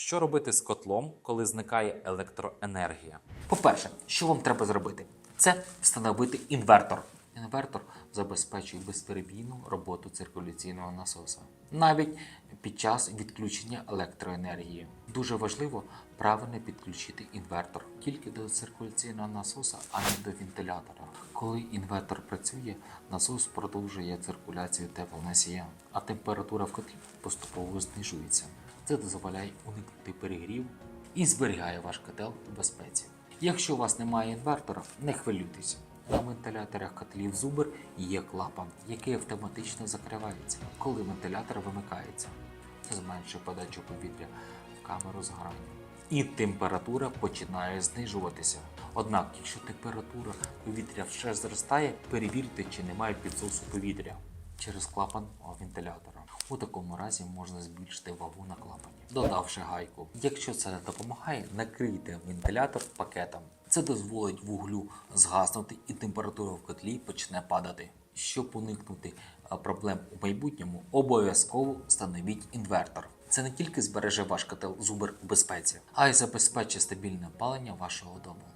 Що робити з котлом, коли зникає електроенергія? По-перше, що вам треба зробити? Це встановити інвертор. Інвертор забезпечує безперебійну роботу циркуляційного насоса, навіть під час відключення електроенергії. Дуже важливо правильно підключити інвертор тільки до циркуляційного насоса, а не до вентилятора. Коли інвертор працює, насос продовжує циркуляцію теплоносія, а температура в котлі поступово знижується. Це дозволяє уникнути перегрів і зберігає ваш котел у безпеці. Якщо у вас немає інвертора, не хвилюйтесь. На вентиляторах котлів Зубер є клапан, який автоматично закривається, коли вентилятор вимикається. Зменшує подачу повітря в камеру згорання. І температура починає знижуватися. Однак, якщо температура повітря ще зростає, перевірте, чи немає підсосу повітря через клапан вентилятора. У такому разі можна збільшити вагу на клапані, додавши гайку. Якщо це не допомагає, накрийте вентилятор пакетом. Це дозволить вуглю згаснути і температура в котлі почне падати. Щоб уникнути проблем у майбутньому, обов'язково встановіть інвертор. Це не тільки збереже ваш котел зубер у безпеці, а й забезпечить стабільне опалення вашого дому.